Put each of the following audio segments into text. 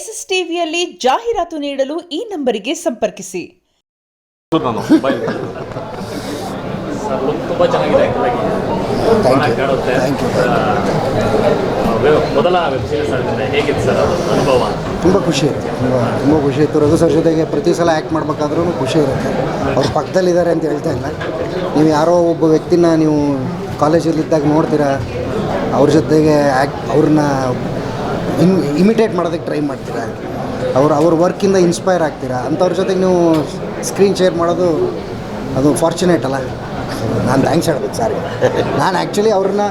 S S ಟಿವಿಯಲ್ಲಿ ಜಾಹೀರಾತು ನೀಡಲು ಈ ನಂಬರಿಗೆ ಸಂಪರ್ಕಿಸಿ. ನಾನು ಸರ್ ಲುಕ್ ತುಂಬ ಚೆನ್ನಾಗಿದೆ ಆ್ಯಕ್ಚುಲಾಗಿ ಚೆನ್ನಾಗಿ ಕಾಣುತ್ತೆ ಥ್ಯಾಂಕ್ ಯು ವೆ- ಮೊದಲ ವೆಬ್ ಸೀರೀಸ್ ಆಗಿದ್ರೆ ಹೇಗಿತ್ತು ಸರ್ ಅದು ಅನುಭವ? ತುಂಬ ಖುಷಿ ಇರುತ್ತೆ ತುಂಬ ತುಂಬ ಖುಷಿ ಇತ್ತು. ರಘು ಸರ್ ಜೊತೆಗೆ ಪ್ರತಿ ಸಲ ಆ್ಯಕ್ಟ್ ಮಾಡ್ಬೇಕಾದ್ರೂ ಖುಷಿ ಇರುತ್ತೆ. ಅವ್ರ ಪಕ್ಕದಲ್ಲಿದ್ದಾರೆ ಅಂತ ಹೇಳ್ತಾ ಇಲ್ಲ. ನೀವು ಯಾರೋ ಒಬ್ಬ ವ್ಯಕ್ತಿನ ನೀವು ಕಾಲೇಜಲ್ಲಿದ್ದಾಗ ನೋಡ್ತೀರಾ ಅವ್ರ ಜೊತೆಗೆ ಆ್ಯಕ್ಟ್ ಅವ್ರನ್ನ ಇನ್ ಇಮಿಟೇಟ್ ಮಾಡೋದಕ್ಕೆ ಟ್ರೈ ಮಾಡ್ತೀರಾ? ಅವ್ರು ಅವ್ರ ವರ್ಕಿಂದ ಇನ್ಸ್ಪೈರ್ ಆಗ್ತೀರಾ? ಅಂಥವ್ರ ಜೊತೆಗೆ ನೀವು ಸ್ಕ್ರೀನ್ ಶೇರ್ ಮಾಡೋದು ಅದು ಫಾರ್ಚುನೇಟ್ ಅಲ್ಲ. ನಾನು ಥ್ಯಾಂಕ್ಸ್ ಹೇಳ್ಬೇಕು ಸರ್. ನಾನು ಆ್ಯಕ್ಚುಲಿ ಅವ್ರನ್ನ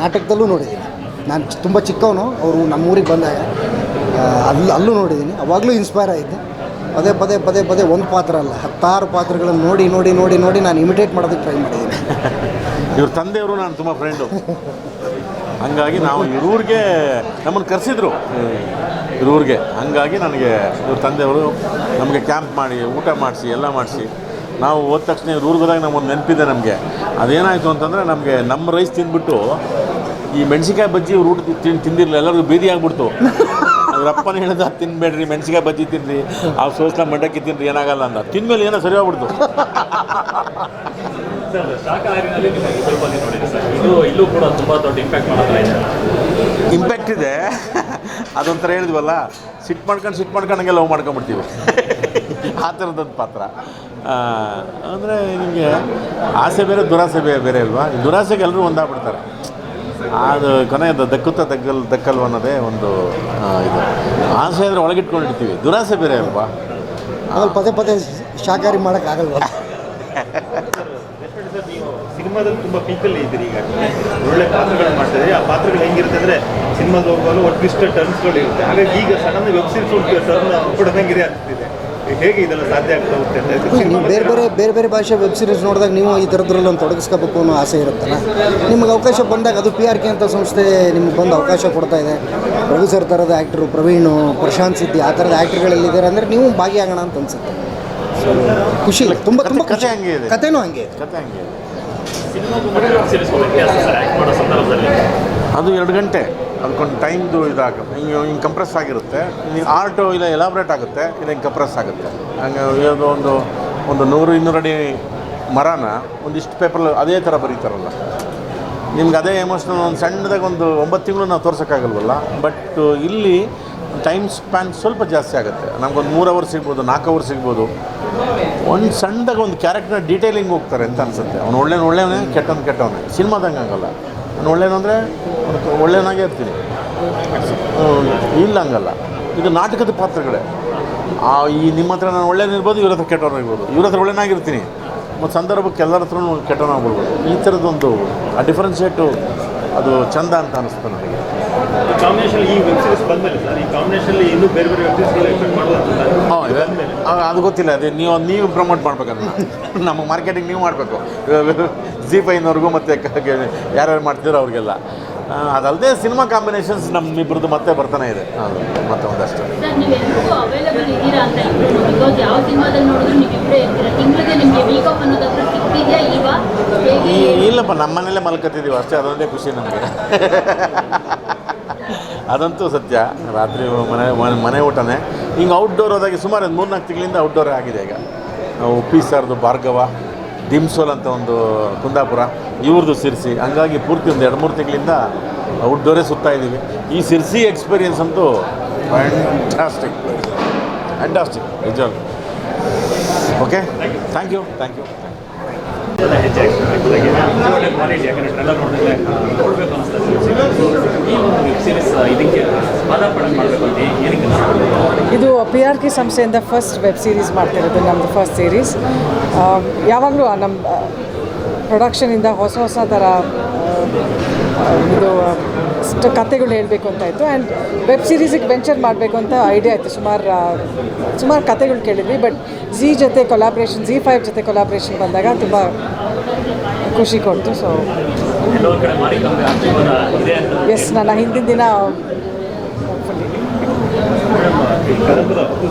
ನಾಟಕದಲ್ಲೂ ನೋಡಿದ್ದೀನಿ. ನಾನು ತುಂಬ ಚಿಕ್ಕವನು ಅವರು ನಮ್ಮೂರಿಗೆ ಬಂದಾಗ ಅಲ್ಲಿ ಅಲ್ಲೂ ನೋಡಿದ್ದೀನಿ. ಅವಾಗಲೂ ಇನ್ಸ್ಪೈರ್ ಆಗಿದ್ದೆ. ಪದೇ ಪದೇ ಪದೇ ಪದೇ ಒಂದು ಪಾತ್ರ ಅಲ್ಲ ಹತ್ತಾರು ಪಾತ್ರಗಳನ್ನು ನೋಡಿ ನೋಡಿ ನೋಡಿ ನೋಡಿ ನಾನು ಇಮಿಟೇಟ್ ಮಾಡೋದಕ್ಕೆ ಟ್ರೈ ಮಾಡಿದ್ದೀನಿ. ಇವ್ರ ತಂದೆಯವರು ನಾನು ತುಂಬ ಫ್ರೆಂಡು ಹಂಗಾಗಿ ನಾವು ಇವ್ರಿಗೆ ನಮ್ಮನ್ನು ಕರೆಸಿದ್ರು. ಇವ್ರಿಗೆ ಹಂಗಾಗಿ ನನಗೆ ಇವ್ರ ತಂದೆಯವರು ನಮಗೆ ಕ್ಯಾಂಪ್ ಮಾಡಿ, ಊಟ ಮಾಡಿಸಿ, ಎಲ್ಲ ಮಾಡಿಸಿ. ನಾವು ಹೋದ ತಕ್ಷಣ ಇವ್ರ ನಮ್ಮೊಂದು ನೆನಪಿದೆ ನಮಗೆ. ಅದೇನಾಯಿತು ಅಂತಂದರೆ ನಮಗೆ ನಮ್ಮ ರೈಸ್ ತಿಂದ್ಬಿಟ್ಟು ಈ ಮೆಣಸಿಕಾಯಿ ಬಜ್ಜಿ ಊಟ ತಿನ್, ತಿಂದಿರಲಿಲ್ಲ. ಎಲ್ಲರಿಗೂ ಬೀದಿ ಆಗ್ಬಿಡ್ತು. ಅಪ್ಪನ ಹೇಳಿದ, ತಿನ್ಬೇಡ್ರಿ ಮೆಣಸಿಕಾಯಿ ಬಜ್ಜಿ ತಿನ್ನಿರಿ ಆ ಸೋಸ್ನ ಮಂಡಕ್ಕಿ ತಿನ್ನಿರಿ ಏನಾಗಲ್ಲ ಅಂತ ತಿನ್ಮೇಲೆ ಏನೋ ಸರಿ ಹೋಗ್ಬಿಡ್ತು ಇದು ಇಲ್ಲೂ ಕೂಡ ತುಂಬ ದೊಡ್ಡ ಇಂಪ್ಯಾಕ್ಟ್ ಮಾಡೋದ್ರ ಇದೆ. ಇಂಪ್ಯಾಕ್ಟ್ ಇದೆ. ಅದೊಂಥರ ಹೇಳಿದ್ವಲ್ಲ ಸಿಟ್ ಮಾಡ್ಕೊಂಡು ಸಿಟ್ ಮಾಡ್ಕೊಂಡಂಗೆ ಲವ್ ಮಾಡ್ಕೊಂಬಿಡ್ತೀವಿ ಆ ಥರದ್ದೊಂದು ಪಾತ್ರ. ಅಂದರೆ ನಿಮಗೆ ಆಸೆ ಬೇರೆ ದುರಾಸೆ ಬೇರೆ ಬೇರೆ ಅಲ್ವಾ? ದುರಾಸೆಗೆ ಎಲ್ಲರೂ ಒಂದಾಗ್ಬಿಡ್ತಾರೆ. ಅದು ಕೊನೆಯದು ದಕ್ಕುತ್ತ ದಕ್ಕಲ್ ದಕ್ಕಲ್ವ ಅನ್ನೋದೇ ಒಂದು ಇದು. ಆಸೆ ಅಂದರೆ ಒಳಗಿಟ್ಕೊಂಡಿರ್ತೀವಿ. ದುರಾಸೆ ಬೇರೆ ಅಲ್ವಾ? ಅದ್ರಲ್ಲಿ ಪದೇ ಪದೇ ಶಾಕಾರಿ ಮಾಡೋಕ್ಕಾಗಲ್ವ ಸಿನಿಮಾದಲ್ಲಿ ತುಂಬಾ ಪೀಕಲ್ಲಿ ಇದ್ದೀರಿ ಈಗ. ಒಳ್ಳೆ ಪಾತ್ರಗಳನ್ನ ಮಾಡ್ತಿದ್ದೀರಿ. ಆ ಪಾತ್ರಗಳು ಹೆಂಗಿರುತ್ತೆ ಅಂದ್ರೆ ಸಿನಿಮಾದ ಹೋಗುವಾಗ ಒಂದು ಟ್ವಿಸ್ಟ್ ಟರ್ನ್ಸ್ಗಳು ಇರುತ್ತೆ. ಹಾಗಾಗಿ ಈಗ ಸಡನ್ ವೆಬ್ ಸೀರೀಸ್ ಉಂಟು ಟರ್ನ್ ಕೊಡದಂಗಿದೆ ಆಗ್ತಿದೆ ಹೇಗೆ ಇದೆಲ್ಲ ಸಾಧ್ಯ ಆಗ್ತಾ ಹೋಗುತ್ತೆ ಬೇರೆ ಬೇರೆ ಬೇರೆ ಬೇರೆ ಭಾಷೆ ವೆಬ್ ಸೀರೀಸ್ ನೋಡಿದಾಗ ನೀವು ಈ ಥರದ್ರಲ್ಲಿ ಒಂದು ತೊಡಗಿಸ್ಕೋಬೇಕು ಅನ್ನೋ ಆಸೆ ಇರುತ್ತಲ್ಲ. ನಿಮಗೆ ಅವಕಾಶ ಬಂದಾಗ ಅದು ಪಿ ಆರ್ ಕೆ ಅಂತ ಸಂಸ್ಥೆ ನಿಮ್ಗೆ ಬಂದು ಅವಕಾಶ ಕೊಡ್ತಾ ಇದೆ. ರಘು ಸರ್ ಥರದ ಆ್ಯಕ್ಟ್ರು ಪ್ರವೀಣ್ ಪ್ರಶಾಂತ್ ಸಿದ್ದಿ ಆ ಥರದ ಆ್ಯಕ್ಟ್ರುಗಳಲ್ಲಿದ್ದಾರೆ ಅಂದರೆ ನೀವು ಭಾಗಿಯಾಗೋಣ ಅಂತ ಅನ್ಸುತ್ತೆ. ಖುಷಿ ತುಂಬ ತುಂಬ ಕಥೆ ಹಂಗೆ ಇದೆ. ಕಥೆನೂ ಹಂಗೆ. ಕಥೆ ಹಂಗೆ ಸಂದರ್ಭದಲ್ಲಿ. ಅದು ಎರಡು ಗಂಟೆ ಅದಕ್ಕೊಂದು ಟೈಮ್ದು ಇದಾಗ ಹಿಂಗೆ ಹಿಂಗೆ ಕಂಪ್ರೆಸ್ ಆಗಿರುತ್ತೆ. ನೀವು ಆರ್ಟು ಇಲ್ಲ ಎಲಾಬ್ರೇಟ್ ಆಗುತ್ತೆ ಇಲ್ಲ ಹಿಂಗೆ ಕಂಪ್ರೆಸ್ ಆಗುತ್ತೆ. ಹಂಗೆ ಇದು ಒಂದು ಒಂದು ನೂರು ಇನ್ನೂರು ಅಡಿ ಮರನ ಒಂದಿಷ್ಟು ಪೇಪರ್ ಅದೇ ಥರ ಬರೀತಾರಲ್ಲ. ನಿಮ್ಗೆ ಅದೇ ಎಮೋಷ್ನಲ್ ಒಂದು ಸಣ್ಣದಾಗ ಒಂದು ಒಂಬತ್ತು ತಿಂಗಳು ನಾವು ತೋರ್ಸೋಕ್ಕಾಗಲ್ವಲ್ಲ? ಬಟ್ ಇಲ್ಲಿ ಟೈಮ್ ಸ್ಪ್ಯಾನ್ ಸ್ವಲ್ಪ ಜಾಸ್ತಿ ಆಗುತ್ತೆ. ನಮ್ಗೊಂದು ಮೂರು ಅವರ್ ಸಿಗ್ಬೋದು ನಾಲ್ಕು ಅವರ್ ಸಿಗ್ಬೋದು. ಒಂದು ಸಣ್ಣದಾಗ ಒಂದು ಕ್ಯಾರೆಕ್ಟರ್ ಡೀಟೇಲಿಂಗ್ ಹೋಗ್ತಾರೆ ಅಂತ ಅನ್ಸುತ್ತೆ. ಅವ್ನು ಒಳ್ಳೆಯ ಒಳ್ಳೆಯವನೇ, ಕೆಟ್ಟವನು ಕೆಟ್ಟವನೇ. ಸಿನಿಮಾದಂಗೆ ಆಗಲ್ಲ ಅವ್ನು ಅಂದರೆ ಒಳ್ಳೆಯನಾಗೇ ಇರ್ತೀನಿ. ಇಲ್ಲ ಹಂಗಲ್ಲ. ಇದು ನಾಟಕದ ಪಾತ್ರಗಳೇ. ಆ, ಈ ನಿಮ್ಮ ಹತ್ರ ನಾನು ಒಳ್ಳೆಯನಿರ್ಬೋದು ಇವ್ರ ಹತ್ರ ಕೆಟ್ಟವನು ಇರ್ಬೋದು. ಇವ್ರ ಹತ್ರ ಒಳ್ಳೆಯನಾಗಿರ್ತೀನಿ ಮತ್ತು ಸಂದರ್ಭಕ್ಕೆ ಎಲ್ಲರ ಹತ್ರನೂ ಕೆಟ್ಟವನಾಗ್ಬಿಡ್ಬೋದು. ಈ ಥರದ್ದೊಂದು, ಆ ಡಿಫ್ರೆನ್ಷಿಯೇಟು ಅದು ಚಂದ ಅಂತ ಅನಿಸ್ತು ನನಗೆ. ಕಾಂಬಿನೇಷನ್ ಈ ವೆಬ್ ಸೀರೀಸ್ ಬಂದಮೇಲೆ ಸರ್ ಈ ಇನ್ನೂ ಬೇರೆ ಬೇರೆ ವೆಬ್ ಸೀರೀಸ್ಗಳು ಎಕ್ಸ್ಪೆಕ್ಟ್ ಮಾಡ್ಬೋದು ಹಾಂ ಅದು ಗೊತ್ತಿಲ್ಲ ಅದೇ ನೀವು ನೀವು ಪ್ರಮೋಟ್ ಮಾಡ್ಬೇಕಂತ. ನಮ್ಮ ಮಾರ್ಕೆಟಿಂಗ್ ನೀವು ಮಾಡಬೇಕು. ಜಿ ಫೈನವ್ರಿಗೂ ಮತ್ತು ಯಾರ್ಯಾರು ಮಾಡ್ತಿದ್ರು ಅವ್ರಿಗೆಲ್ಲ. ಅದಲ್ಲದೆ ಸಿನಿಮಾ ಕಾಂಬಿನೇಷನ್ಸ್ ನಮ್ಮ ನಮ್ಮಿಬ್ಬರದ್ದು ಮತ್ತೆ ಬರ್ತಾನೆ ಇದೆ. ಅದು ಮತ್ತೆ ಒಂದಷ್ಟು. ಇಲ್ಲಪ್ಪ ನಮ್ಮನೇಲೆ ಮಲ್ಕತ್ತಿದ್ದೀವಿ ಅಷ್ಟೇ ಅದೊಂದೇ ಖುಷಿ ನಮಗೆ. ಅದಂತೂ ಸತ್ಯ. ರಾತ್ರಿ ಮನೆ, ಮನೆ- ಊಟನೇ. ಹಿಂಗೆ ಔಟ್ಡೋರ್ ಹೋದಾಗೆ ಸುಮಾರು ಒಂದು ಮೂರ್ನಾಲ್ಕು ತಿಂಗಳಿಂದ ಔಟ್ಡೋರ್ ಆಗಿದೆ ಈಗ. ಉಪ್ಪಿ ಸರ್ದು ಭಾರ್ಗವ, ಡಿಮ್ಸೋಲ್ ಅಂತ ಒಂದು ಕುಂದಾಪುರ ಇವ್ರದ್ದು ಸಿರ್ಸಿ. ಹಂಗಾಗಿ ಪೂರ್ತಿ ಒಂದು ಎರಡು ಮೂರು ತಿಂಗಳಿಂದ ಔಟ್ಡೋರೇ ಸುತ್ತಾ ಇದ್ದೀವಿ. ಈ ಸಿರ್ಸಿ ಎಕ್ಸ್ಪೀರಿಯನ್ಸ್ ಅಂತೂ ಫ್ಯಾಂಟಾಸ್ಟಿಕ್ ಫ್ಯಾಂಟಾಸ್ಟಿಕ್ ನಿಜವಾಗ್ಲೂ. Okay thank you thank you ಎಲ್ಲ ಹೆಚ್ಚು ಆ್ಯಕ್ಚುಲಾಗಿ ಒಳ್ಳೆ ಕ್ವಾಲಿಟಿ ಯಾಕಂದರೆ ಟ್ರೆಲ್ಲರ್ ನೋಡಿದ್ರೆ ನೋಡಬೇಕು ಅನಿಸ್ತದೆ ಈ ಒಂದು ವೆಬ್ ಸೀರೀಸ್ ಇದಕ್ಕೆ ಪದಾರ್ಪಣೆ ಮಾಡಬೇಕು ಅಂತ ಏನಕ್ಕೆ ಅನಿಸ್ತದೆ ಇದು ಪಿ ಆರ್ ಕೆ ಸಂಸ್ಥೆಯಿಂದ ಫಸ್ಟ್ ವೆಬ್ ಸೀರೀಸ್ ಮಾಡ್ತಿರೋದು ನಮ್ಮದು ಫಸ್ಟ್ ಸೀರೀಸ್ ಯಾವಾಗಲೂ ನಮ್ಮ ಪ್ರೊಡಕ್ಷನಿಂದ ಹೊಸ ಹೊಸ ಥರ ಇದು ಕತೆಗಳು ಹೇಳಬೇಕು ಅಂತ ಇತ್ತು. ಆ್ಯಂಡ್ ವೆಬ್ ಸೀರೀಸಿಗೆ ವೆಂಚರ್ ಮಾಡಬೇಕು ಅಂತ ಐಡಿಯಾ ಇತ್ತು ಸುಮಾರು ಸುಮಾರು ಕತೆಗಳು ಕೇಳಿದ್ವಿ. ಬಟ್ ಝೀ ಜೊತೆ ಕೊಲಾಬ್ರೇಷನ್ ಝೀ ಫೈವ್ ಜೊತೆ ಕೊಲಾಬ್ರೇಷನ್ ಬಂದಾಗ ತುಂಬ ಖುಷಿ ಕೊಡ್ತು. ಸೊ ಎಸ್ ನನ್ನ ಹಿಂದಿನ ದಿನ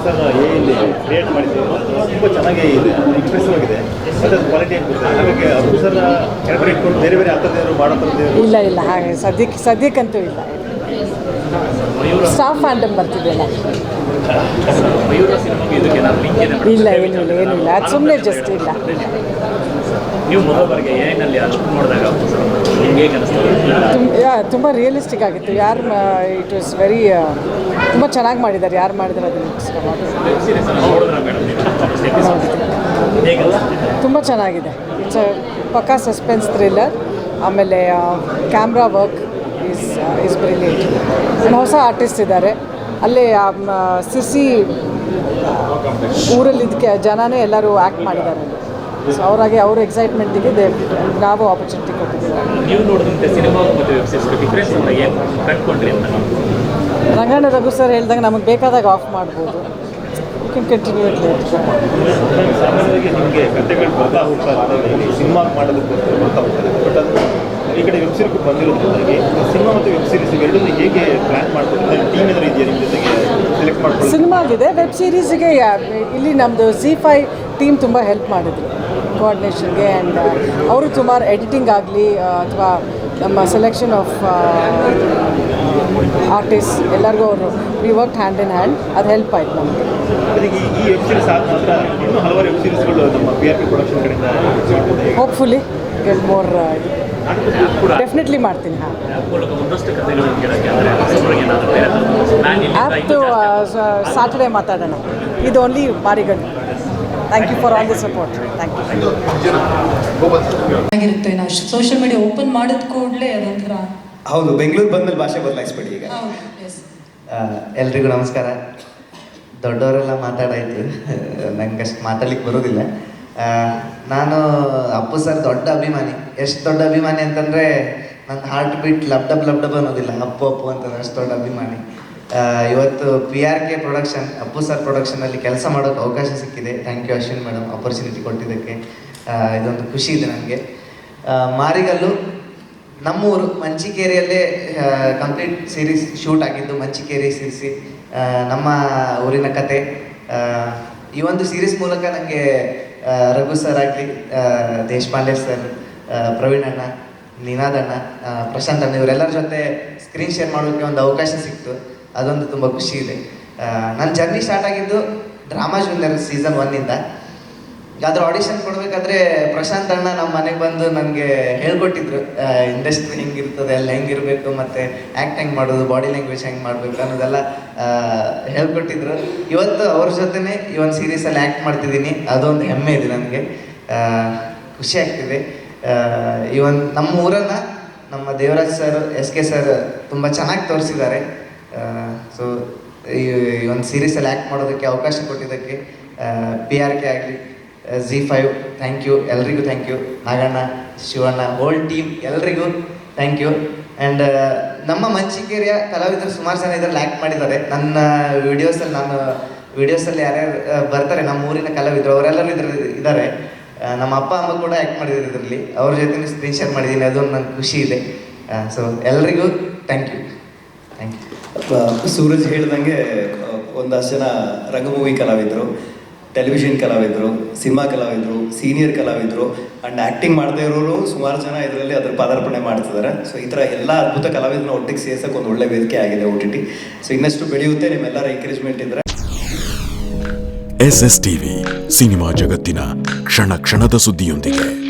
hopefully ಎಲ್ಲಿ ಕ್ರಿಯೇಟ್ ಮಾಡಿದ್ದೀವಿ ತುಂಬ ಚೆನ್ನಾಗಿ ಇದೆ ಇಂಪ್ರೆಸಿವ್ ಆಗಿದೆ. ಮತ್ತು ಅದು ಕ್ವಾಲಿಟಿ ಹಾಗಾಗಿ ಸರ್ ಇಟ್ಕೊಂಡು ಬೇರೆ ಬೇರೆ ಮಾಡೋ ಇಲ್ಲ ಇಲ್ಲ ಹಾಗೆ ಸದ್ಯಕ್ಕೆ ಸದ್ಯಕ್ಕಂತೂ ಇಲ್ಲ. ಸ್ಟಾಫ್ ಫ್ಯಾಂಡಮ್ ಬರ್ತಿದೆಯಲ್ಲ? ಮಯೂರ ಸಿನಿಮಾಗೆ ಇದಕ್ಕೆ ಏನಾದ್ರು ಲಿಂಕ್ ಇದೆ ಇಲ್ಲ ಏನೂ ಇಲ್ಲ ಏನೂ ಇಲ್ಲ ಅದು ಸುಮ್ಮನೆ ಜಸ್ಟ್ ಇಲ್ಲ. ನೀವು ಮೊದಲ ಬಾರಿಗೆ ಏನಲ್ಲಿ ಅದು ನೋಡಿದಾಗ ನಿಮ್ಗೆ ಹೇಗೆ ತುಂಬ ಯಾ ತುಂಬ ರಿಯಲಿಸ್ಟಿಕ್ ಆಗಿತ್ತು. ಯಾರು ಇಟ್ ವಾಸ್ ವೆರಿ ತುಂಬ ಚೆನ್ನಾಗಿ ಮಾಡಿದ್ದಾರೆ. ಯಾರು ಮಾಡಿದ್ದಾರೆ ಅದನ್ನು ತುಂಬ ಚೆನ್ನಾಗಿದೆ. ಇಟ್ಸ್ ಅ ಪಕ್ಕಾ ಸಸ್ಪೆನ್ಸ್ ಥ್ರಿಲ್ಲರ್ ಆಮೇಲೆ camera work is is brilliant ಹೊಸ ಆರ್ಟಿಸ್ಟ್ ಇದ್ದಾರೆ. ಅಲ್ಲೇ ಆ, ಮ, ಸಿರ್ಸಿ ಊರಲ್ಲಿ ಇದಕ್ಕೆ ಜನನೇ ಎಲ್ಲರೂ ಆ್ಯಕ್ಟ್ ಮಾಡಿದ್ದಾರೆ. ಸೊ ಅವರಾಗಿ ಅವ್ರ ಎಕ್ಸೈಟ್ಮೆಂಟಿಗೆ ದೇ ನಾವು ಆಪರ್ಚುನಿಟಿ ಕೊಟ್ಟಿದ್ದೀವಿ. ರಂಗಣ್ಣ ರಘು ಸರ್ ಹೇಳಿದಾಗ ನಮಗೆ ಬೇಕಾದಾಗ ಆಫ್ ಮಾಡ್ಬೋದು. ಕಂಟಿನ್ಯೂ ಸಾಮಾನ್ಯವಾಗಿ ನಿಮಗೆ ಕಥೆಗಳು ಬರ್ತಾ ಹೋಗ್ತಾ ಇರ್ತವೆ ಸಿನಿಮಾ ಮಾಡೋದಕ್ಕೋಸ್ಕರ ಬರ್ತಾ ಹೋಗ್ತಾರೆ ಬಟ್ ಅದು ಈ ಕಡೆ ವೆಬ್ ಸೀರೀಸ್ ಬಂದಿರೋದ್ರಿಂದಾಗಿ ಸಿನಿಮಾ ಮತ್ತು ವೆಬ್ ಸೀರೀಸ್ ಹೇಗೆ ಮಾಡ್ಕೊತಾರೆ ಟೀಮ್ ಏನಾದ್ರು ಇದೆಯಾ ನಿಮ್ಮ ಜೊತೆಗೆ ಸೆಲೆಕ್ಟ್ ವೆಬ್ ಸೀರೀಸ್ಗೆ ಇಲ್ಲಿ ನಮ್ಮದು ಸಿ ಫೈ ಟೀಮ್ ತುಂಬ ಹೆಲ್ಪ್ ಮಾಡಿದ್ರು. ಕೋಆರ್ಡಿನೇಷನ್ಗೆ ಆ್ಯಂಡ್ ಅವರು ಸುಮಾರು ಎಡಿಟಿಂಗ್ ಆಗಲಿ ಅಥವಾ ನಮ್ಮ ಸೆಲೆಕ್ಷನ್ ಆಫ್ ಆರ್ಟಿಸ್ಟ್ ಎಲ್ಲರಿಗೂ ಅವರು we work hand in hand ಅದು ಹೆಲ್ಪ್ ಆಯ್ತು ನಮಗೆ. ಹೋಪ್ಫುಲಿ ಗೆಟ್ ಮೋರ್ ಡೆಫಿನೆಟ್ಲಿ ಮಾಡ್ತೀನಿ ಹಾಂ. ಆ್ಯಪ್ ಸಾಟರ್ಡೆ ಮಾತಾಡೋಣ. ಇದು only ಮಾರಿಗಂಡು thank you for all the support thank you ಆಗಿರುತ್ತೆ ನಾವು ಸೋಷಿಯಲ್ ಮೀಡಿಯಾ ಓಪನ್ ಮಾಡಿದ ಕೂಡಲೇ ಅದೊಂಥರ ಹೌದು ಬೆಂಗಳೂರು ಬಂದ್ಮೇಲೆ ಭಾಷೆ ಬದಲಾಯಿಸ್ಬೇಡಿ ಈಗ. ಎಲ್ರಿಗೂ ನಮಸ್ಕಾರ. ದೊಡ್ಡವರೆಲ್ಲ ಮಾತಾಡಾಯ್ತು ನಂಗೆ ಅಷ್ಟು ಮಾತಾಡ್ಲಿಕ್ಕೆ ಬರೋದಿಲ್ಲ. ನಾನು ಅಪ್ಪು ಸರ್ ದೊಡ್ಡ ಅಭಿಮಾನಿ. ಎಷ್ಟು ದೊಡ್ಡ ಅಭಿಮಾನಿ ಅಂತಂದರೆ ನನ್ನ heart beat lub dub lub dub ಅನ್ನೋದಿಲ್ಲ. ಅಪ್ಪು ಅಪ್ಪು ಅಂತಂದ್ರೆ ಅಷ್ಟು ದೊಡ್ಡ ಅಭಿಮಾನಿ. ಇವತ್ತು P R K production Appu sir ಪ್ರೊಡಕ್ಷನಲ್ಲಿ ಕೆಲಸ ಮಾಡೋಕೆ ಅವಕಾಶ ಸಿಕ್ಕಿದೆ. Thank you Ashwin madam opportunity ಕೊಟ್ಟಿದ್ದಕ್ಕೆ. ಇದೊಂದು ಖುಷಿ ಇದೆ ನನಗೆ. ಮಾರಿಗಲ್ಲು ನಮ್ಮೂರು ಮಂಚಿಕೇರಿಯಲ್ಲೇ ಕಂಪ್ಲೀಟ್ ಸೀರೀಸ್ ಶೂಟ್ ಆಗಿದ್ದು ಮಂಚಿಕೇರಿ ಸಿರಿಸಿ ನಮ್ಮ ಊರಿನ ಕತೆ. ಈ ಒಂದು ಸೀರೀಸ್ ಮೂಲಕ ನನಗೆ ರಘು ಸರ್ ಆಗಲಿ ದೇಶಪಾಂಡೆ ಸರ್ ಪ್ರವೀಣ್ ಅಣ್ಣ, ನಿನಾದ್ ಅಣ್ಣ ಪ್ರಶಾಂತ್ ಅಣ್ಣ, ಇವರೆಲ್ಲರ ಜೊತೆ ಸ್ಕ್ರೀನ್ ಶೇರ್ ಮಾಡೋಕ್ಕೆ ಒಂದು ಅವಕಾಶ ಸಿಕ್ತು. ಅದೊಂದು ತುಂಬ ಖುಷಿ ಇದೆ. ನನ್ನ ಜರ್ನಿ ಸ್ಟಾರ್ಟ್ ಆಗಿದ್ದು ಡ್ರಾಮಾ ಜೂನಿಯರ್ ಸೀಸನ್ ಒನ್ನಿಂದ ಅದ್ರ ಆಡಿಷನ್ ಕೊಡ್ಬೇಕಾದ್ರೆ ಪ್ರಶಾಂತ್ ಅಣ್ಣ ನಮ್ಮ ಮನೆಗೆ ಬಂದು ನನಗೆ ಹೇಳ್ಕೊಟ್ಟಿದ್ರು. ಇಂಡಸ್ಟ್ರಿ ಹೆಂಗಿರ್ತದೆ ಅಲ್ಲಿ ಹೆಂಗಿರಬೇಕು, ಮತ್ತು ಆ್ಯಕ್ಟ್ ಹೆಂಗೆ ಮಾಡೋದು ಬಾಡಿ ಲ್ಯಾಂಗ್ವೇಜ್ ಹೆಂಗೆ ಮಾಡಬೇಕು ಅನ್ನೋದೆಲ್ಲ ಹೇಳ್ಕೊಟ್ಟಿದ್ರು. ಇವತ್ತು ಅವ್ರ ಜೊತೆನೇ ಈ ಒಂದು ಸೀರೀಸಲ್ಲಿ ಆ್ಯಕ್ಟ್ ಮಾಡ್ತಿದ್ದೀನಿ. ಅದೊಂದು ಹೆಮ್ಮೆ ಇದೆ ನನಗೆ. ಖುಷಿ ಆಗ್ತಿದೆ. ಈ ಒಂದು ನಮ್ಮ ಊರನ್ನು ನಮ್ಮ Devaraj sir S K sir ತುಂಬ ಚೆನ್ನಾಗಿ ತೋರಿಸಿದ್ದಾರೆ. ಸೊ ಈ ಒಂದು ಸೀರೀಸಲ್ಲಿ ಆ್ಯಕ್ಟ್ ಮಾಡೋದಕ್ಕೆ ಅವಕಾಶ ಕೊಟ್ಟಿದ್ದಕ್ಕೆ ಪಿ ಆರ್ ಕೆ ಆಗಲಿ ಜಿ ಫೈವ್ ಥ್ಯಾಂಕ್ ಯು ಎಲ್ರಿಗೂ thank you Naganna Shivanna whole team ಎಲ್ರಿಗೂ ಥ್ಯಾಂಕ್ ಯು ಆ್ಯಂಡ್ ನಮ್ಮ ಮಂಚಿಕೇರಿಯ ಕಲಾವಿದರು ಸುಮಾರು ಜನ ಇದ್ರಲ್ಲಿ ಆ್ಯಕ್ಟ್ ಮಾಡಿದ್ದಾರೆ. ನನ್ನ ವಿಡಿಯೋಸಲ್ಲಿ ನಾನು ವಿಡಿಯೋಸಲ್ಲಿ ಯಾರ್ಯಾರು ಆ, ಬರ್ತಾರೆ ನಮ್ಮ ಊರಿನ ಕಲಾವಿದರು ಅವರೆಲ್ಲರೂ ಇದ್ರಲ್ಲಿ ಇದ್ದಾರೆ. ನಮ್ಮ ಅಪ್ಪ ಅಮ್ಮ ಕೂಡ ಆ್ಯಕ್ಟ್ ಮಾಡಿದ್ರು ಇದರಲ್ಲಿ. ಅವ್ರ ಜೊತೆ ಸ್ಕ್ರೀನ್ ಶೇರ್ ಮಾಡಿದ್ದೀನಿ. ಅದೊಂದು ನನಗೆ ಖುಷಿ ಇದೆ. ಸೊ ಎಲ್ರಿಗೂ thank you thank you Suraj ಹೇಳ್ದಂಗೆ ಒಂದಷ್ಟು ಜನ ರಂಗಭೂಮಿ ಕಲಾವಿದರು. ಟೆಲಿವಿಷನ್ ಕಲಾವಿದರು ಸಿನಿಮಾ ಕಲಾವಿದರು ಸೀನಿಯರ್ ಕಲಾವಿದರು ಆ್ಯಂಡ್ ಆ್ಯಕ್ಟಿಂಗ್ ಮಾಡದೇ ಇರೋರು ಸುಮಾರು ಜನ ಇದರಲ್ಲಿ ಅದರ ಪಾದಾರ್ಪಣೆ ಮಾಡ್ತಿದ್ದಾರೆ ಸೊ ಈ ಥರ ಎಲ್ಲ ಅದ್ಭುತ ಕಲಾವಿದರನ್ನ ಒಟ್ಟಿಗೆ ಸೇರ್ಸೋಕೆ ಒಂದು ಒಳ್ಳೆ ವೇದಿಕೆ ಆಗಿದೆ ಓ ಟಿ ಟಿ ಸೊ ಇನ್ನಷ್ಟು ಬೆಳೆಯುತ್ತೆ, ನಿಮ್ಮೆಲ್ಲರ ಎಂಕರೇಜ್ಮೆಂಟ್ ಇದ್ದರೆ ಎಸ್ ಎಸ್ ಟಿವಿ ಸಿನಿಮಾ ಜಗತ್ತಿನ ಕ್ಷಣ ಕ್ಷಣದ ಸುದ್ದಿಯೊಂದಿಗೆ.